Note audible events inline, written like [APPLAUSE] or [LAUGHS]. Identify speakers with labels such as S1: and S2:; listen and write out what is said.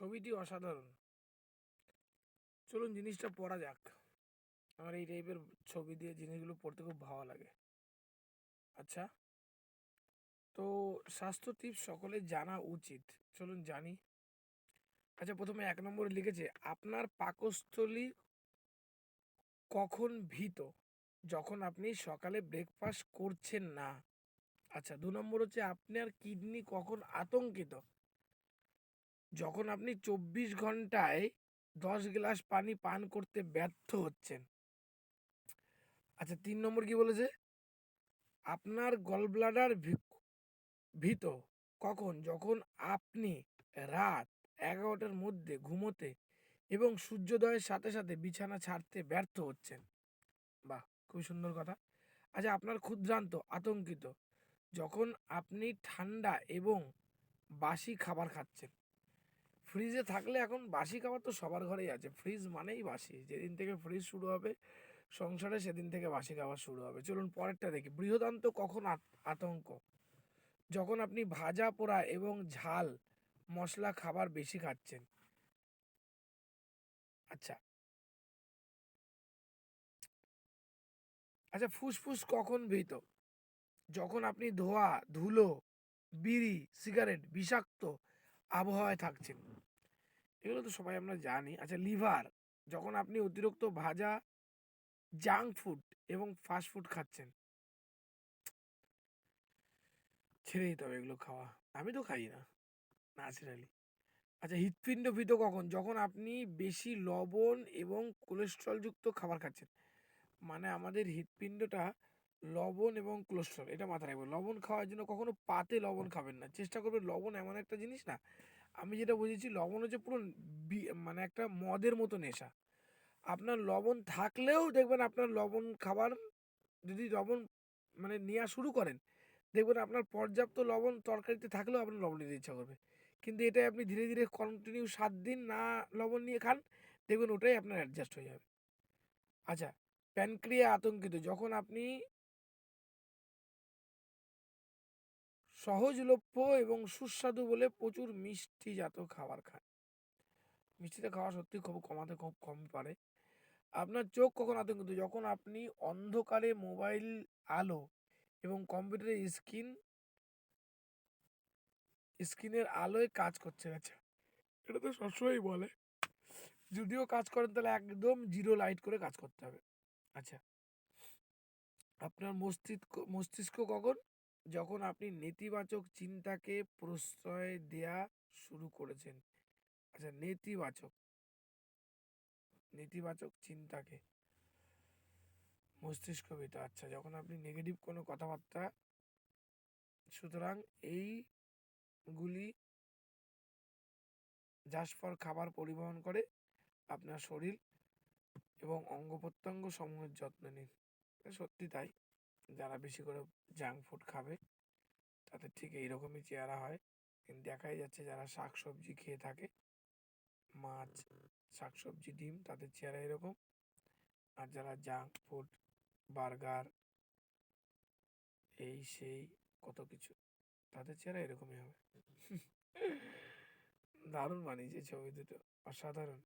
S1: ছবিটি অসাধারণ। চলুন জিনিসটা পড়া যাক। আমার এই টাইপের ছবি দিয়ে জিনিসগুলো পড়তে খুব ভালো লাগে। আচ্ছা। তো স্বাস্থ্য টিপস সকলে জানা উচিত। চলুন জানি। আচ্ছা প্রথমে এক নম্বরে লিখেছে, আপনার পাকস্থলী কখন ভীত? যখন আপনি সকালে ব্রেকফাস্ট করছেন না। আচ্ছা দু নম্বর হচ্ছে, আপনার কিডনি কখন আতঙ্কিত? যখন আপনি চব্বিশ ঘন্টায় দশ গ্লাস পানি পান করতে ব্যর্থ হচ্ছেন। আচ্ছা তিন নম্বর কি বলেছে? আপনার গলব্লাডার ভীত। কখন? যখন আপনি রাত এগারোটার মধ্যে ঘুমোতে এবং সূর্যোদয়ের সাথে সাথে বিছানা ছাড়তে ব্যর্থ হচ্ছেন। বাহ খুব সুন্দর কথা। আচ্ছা আপনার ক্ষুদ্রান্ত, আতঙ্কিত। যখন আপনি ঠান্ডা এবং বাসি খাবার খাচ্ছেন। ফ্রিজে থাকলে এখন বাসি খাবার তো সবার ঘরেই আছে। ফ্রিজ মানেই বাসি। যেদিন থেকে ফ্রিজ শুরু হবে, সংসারে সেদিন থেকে বাসি খাবার শুরু হবে। চলুন পরেরটা দেখি। বৃহদান্ত কখন আতঙ্ক? যখন আপনি ভাজা পোড়া এবং ঝাল মশলা খাবার বেশি খাচ্ছেন। আচ্ছা। আচ্ছা ফুসফুস কখন ভীত? যখন আপনি ধোয়া, ধুলো, বিড়ি, সিগারেট, বিষাক্ত আবহাওয়ায় থাকছেন। এগুলো তো সবাই আমরা জানি। আচ্ছা লিভার, যখন আপনি অতিরিক্ত ভাজা জাঙ্ক ফুড এবং ফাস্ট ফুড খাচ্ছেন, ছেড়ে দিতে হবে এগুলো খাওয়া। আমি তো খাই না ন্যাচারালি আচ্ছা হৃৎপিণ্ড ভীত কখন? যখন আপনি বেশি লবণ এবং কোলেস্ট্রলযুক্ত খাবার খাচ্ছেন। মানে আমাদের হৃৎপিণ্ডটা লবণ এবং কোলেস্ট্রল এটা মাথায় রাখবেন। লবণ খাওয়ার জন্য কখনো পাতে লবণ খাবেন না। চেষ্টা করবেন লবণ এমন একটা জিনিস না, আমি যেটা বুঝেছি লবণ হচ্ছে পুরো মানে একটা মদের মতো নেশা। আপনার লবণ থাকলেও দেখবেন আপনার লবণ খাবার যদি লবণ মানে নেওয়া শুরু করেন, দেখবেন আপনার পর্যাপ্ত লবণ তরকারিতে থাকলেও আপনার লবণ নিতে ইচ্ছা করবে। কিন্তু এটাই আপনি ধীরে ধীরে কন্টিনিউ সাত দিন না লবণ নিয়ে খান, দেখবেন ওটাই আপনার অ্যাডজাস্ট হয়ে যাবে। আচ্ছা প্যানক্রিয়া আতঙ্কিত, যখন আপনি সহজলভ্য এবং সুস্বাদু বলে প্রচুর মিষ্টিজাত খাবার খায়। মিষ্টিটা খাওয়া সত্যি খুব কমাতে খুব কম পারে। আপনার চোখ কখন আতঙ্কিত? যখন আপনি অন্ধকারে মোবাইল, আলো এবং কম্পিউটারের স্ক্রিন, স্ক্রিনের আলোয় কাজ করছে আচ্ছা এটা তো সবসময়ই বলে। যদিও কাজ করেন, তাহলে একদম জিরো লাইট করে কাজ করতে হবে। আচ্ছা। আপনার মস্তিষ্ক মস্তিষ্ক কখন যখন আপনি নেতিবাচক চিন্তাকে প্রশ্রয় দেয়া শুরু করেছেন। আচ্ছা নেতিবাচক। নেতিবাচক চিন্তাকে। মস্তিষ্ক ভিতর আচ্ছা যখন আপনি নেগেটিভ কোনো কথাবার্তা সুতরাং এইগুলি জাসফর খাবার পরিবহন করে আপনার শরীর এবং অঙ্গ প্রত্যঙ্গ সমূহের যত্ন নিন। সত্যি তাই। যারা বেশি করে জাঙ্ক ফুড খাবে, তাদের ঠিক এইরকমই চেহারা হয়। কিন্তু দেখাই যাচ্ছে যারা শাক সবজি খেয়ে থাকে, মাছ শাক সবজি ডিম, তাদের চেহারা এরকম। আর যারা জাঙ্ক ফুড বার্গার এই সেই, কত কিছু, তাদের চেহারা এরকমই হবে। [LAUGHS] দারুণ বানিয়েছে ছবি দুটো, অসাধারণ।